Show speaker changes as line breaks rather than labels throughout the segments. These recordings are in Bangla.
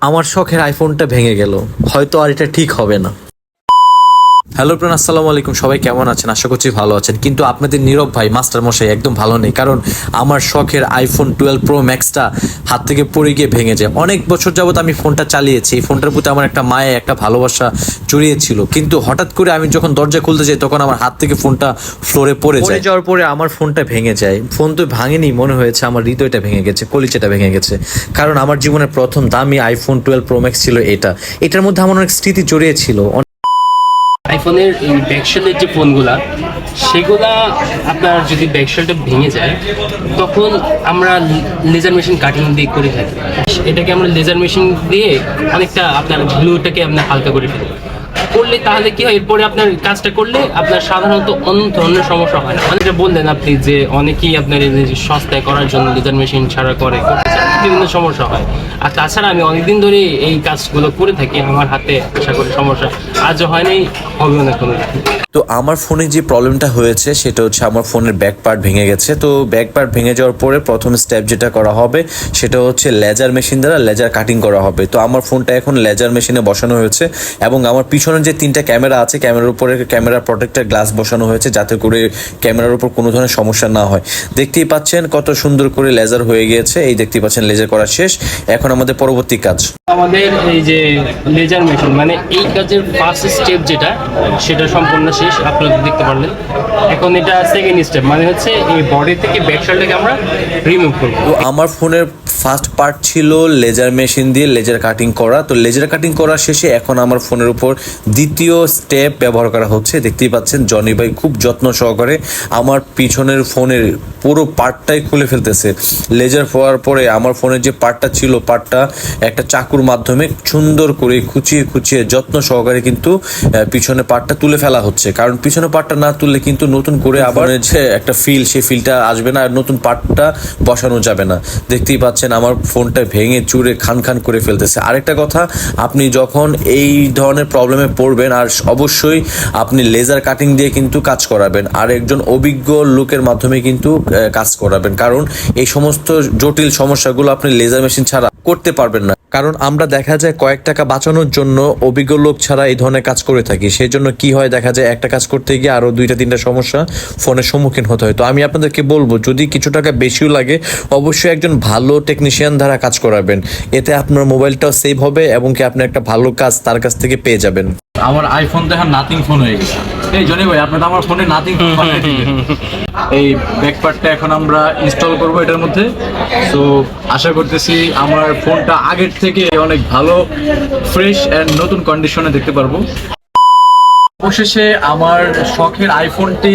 আমার শখের আইফোনটা ভেঙে গেল। হয়তো আর এটা ঠিক হবে না। হ্যালো প্রাণ আসসালামু আলাইকুম। সবাই কেমন আছেন? আশা করছি ভালো আছেন। কিন্তু আপনাদের নীরব ভাই মাস্টার মশাই একদম ভালো নেই কারণ আমার শখের আইফোন টুয়েলভ প্রো ম্যাক্সটা হাত থেকে পড়ে গিয়ে ভেঙে যায়। অনেক বছর যাবত আমি ফোনটা চালিয়েছি। এই ফোনটার প্রতি আমার একটা মায়ে একটা ভালোবাসা জড়িয়েছিল। কিন্তু হঠাৎ করে আমি যখন দরজা খুলতে যাই তখন আমার হাত থেকে ফোনটা ফ্লোরে পড়ে যায়। যাওয়ার পরে আমার ফোনটা ভেঙে যায়। ফোন তো ভাঙেনি মনে হয়েছে আমার হৃদয়টা ভেঙে গেছে কলিচাটা ভেঙে গেছে। কারণ আমার জীবনের প্রথম দামি আইফোন টুয়েলভ প্রো ম্যাক্স ছিল এটা। এটার মধ্যে আমার অনেক স্মৃতি জড়িয়ে ছিল।
আইফোনের ব্যাকশেলের যে ফোনগুলা, সেগুলা আপনার যদি ব্যাকশেলটা ভেঙে যায়, তখন আমরা লেজার মেশিন কাটিং দিয়ে করে থাকি এটাকে আমরা লেজার মেশিন দিয়ে অনেকটা আপনার ব্লুটাকে আপনার হালকা করে ফেলি। করলে তাহলে কি হয়? এরপরে আপনার কাজটা করলে আপনার সাধারণত অন্য ধরনের সমস্যা হয় না। অনেকে বললেন আপনি যে অনেকেই আপনার এই সস্তায় করার জন্য লেজার মেশিন ছাড়া করে বিভিন্ন সমস্যা হয়। আর তাছাড়া আমি অনেকদিন ধরে এই কাজগুলো করে থাকি। আমার হাতে আশা করি সমস্যা আজও হয়নি হবে না কোনো
তো আমার ফোনে যে প্রবলেমটা হয়েছে সেটা হচ্ছে আমার ফোনের ব্যাক পার্ট ভেঙে গেছে। তো ব্যাক পার্ট ভেঙে যাওয়ার পরে প্রথম স্টেপ যেটা করা হবে সেটা হচ্ছে লেজার মেশিন দ্বারা লেজার কাটিং করা হবে। তো আমার ফোনটা এখন লেজার মেশিনে বসানো হয়েছে এবং আমার পিছনে যে তিনটা ক্যামেরা আছে ক্যামেরার উপরে ক্যামেরা প্রোটেক্টার গ্লাস বসানো হয়েছে যাতে করে ক্যামেরার উপর কোনো ধরনের সমস্যা না হয়। দেখতেই পাচ্ছেন কত সুন্দর করে লেজার হয়ে গিয়েছে। এই দেখতেই পাচ্ছেন লেজার করা শেষ। এখন আমাদের পরবর্তী কাজ।
আমাদের এই যে লেজার মেশিন মানে এই কাজের ফার্স্ট স্টেপ যেটা, সেটা সম্পূর্ণ শেষ আপনারা দেখতে পারলেন। এখন এটা সেকেন্ড স্টেপ মানে হচ্ছে এই বডি থেকে ব্যাকশালটাকে আমরা রিমুভ করব।
তো আমার ফোনের ফার্স্ট পার্ট ছিল লেজার মেশিন দিয়ে লেজার কাটিং করা। তো লেজার কাটিং করা শেষে এখন আমার ফোনের উপর দ্বিতীয় স্টেপ ব্যবহার করা হচ্ছে। দেখতেই পাচ্ছেন জনি ভাই খুব যত্ন সহকারে আমার পিছনের ফোনের পুরো পার্টটাই খুলে ফেলতেছে। লেজার হওয়ার পরে আমার ফোনের যে পার্টটা ছিল পার্টটা একটা চাকুর মাধ্যমে সুন্দর করে খুচিয়ে খুচিয়ে যত্ন সহকারে কিন্তু পিছনে পার্টটা তুলে ফেলা হচ্ছে। কারণ পিছনে পার্টটা না তুললে কিন্তু নতুন করে আবার যে একটা ফিল সেই ফিলটা আসবে না আর নতুন পার্টটা বসানো যাবে না। দেখতেই পাচ্ছেন আমার ফোনটা ভেঙে চুরে খান খান করে ফেলতেছে। আরেকটা কথা, আপনি যখন এই ধরনের প্রবলেমে পড়বেন, আর অবশ্যই আপনি লেজার কাটিং দিয়ে কিন্তু কাজ করাবেন, আর একজন অভিজ্ঞ লোকের মাধ্যমে কিন্তু কাজ করাবেন। কারণ এই সমস্ত জটিল সমস্যাগুলো আপনি লেজার মেশিন ছাড়া করতে পারবেন না। কারণ আমরা দেখা যায় কয়েক টাকা বাঁচানোর জন্য অভিজ্ঞ লোক ছাড়া এই ধরনের কাজ করে থাকি। সেই জন্য কি হয়, দেখা যায় একটা কাজ করতে গিয়ে আরও দুইটা, তিনটা সমস্যা ফোনের সম্মুখীন হতে হয়। তো আমি আপনাদেরকে বলব, যদি কিছু টাকা বেশিও লাগে, অবশ্যই একজন ভালো টেকনিশিয়ান দ্বারা কাজ করাবেন। এতে আপনার মোবাইলটাও সেভ হবে এবং কি আপনি একটা ভালো কাজ তার কাছ থেকে পেয়ে যাবেন।
আমার আইফোন তো এখন নাথিং ফোন হয়ে গেছে। এই জনি ভাই আপনি তো আমার ফোনে নাথিং ফোন বানিয়ে দিলেন। এই ব্যাকপার্টটা এখন আমরা ইনস্টল করব এটার মধ্যে। তো আশা করতেছি আমার ফোনটা আগের থেকে অনেক ভালো ফ্রেশ অ্যান্ড নতুন কন্ডিশনে দেখতে পারব। অবশেষে আমার শখের আইফোনটি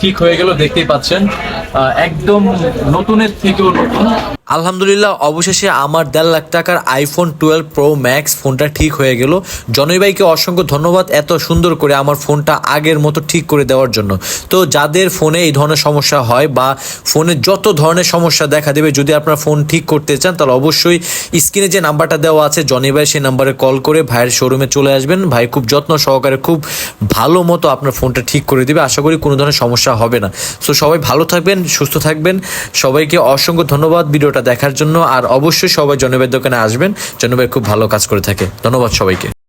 ঠিক হয়ে গেল দেখতেই পাচ্ছেন। একদম নতুনের থেকেও নতুন।
আলহামদুলিল্লাহ, অবশেষে আমার দেড় লাখ টাকার আইফোন টুয়েলভ প্রো ম্যাক্স ফোনটা ঠিক হয়ে গেল। জনই ভাইকে অসংখ্য ধন্যবাদ এত সুন্দর করে আমার ফোনটা আগের মতো ঠিক করে দেওয়ার জন্য। তো যাদের ফোনে এই ধরনের সমস্যা হয় বা ফোনে যত ধরনের সমস্যা দেখা দেবে, যদি আপনার ফোন ঠিক করতে চান, তাহলে অবশ্যই স্ক্রিনে যে নাম্বারটা দেওয়া আছে জনি ভাই সেই নাম্বারে কল করে ভাইয়ের শোরুমে চলে আসবেন। ভাই খুব যত্ন সহকারে খুব ভালো মতো আপনার ফোনটা ঠিক করে দেবে। আশা করি কোনো ধরনের সমস্যা হবে না। সো সবাই ভালো থাকবেন, সুস্থ থাকবেন। সবাইকে অসংখ্য ধন্যবাদ। ভিডিওটা দেখার জন্য আর অবশ্যই সবাই জনবের দোকানে আসবেন। জনবের খুব ভালো কাজ করে থাকে। ধন্যবাদ সবাইকে।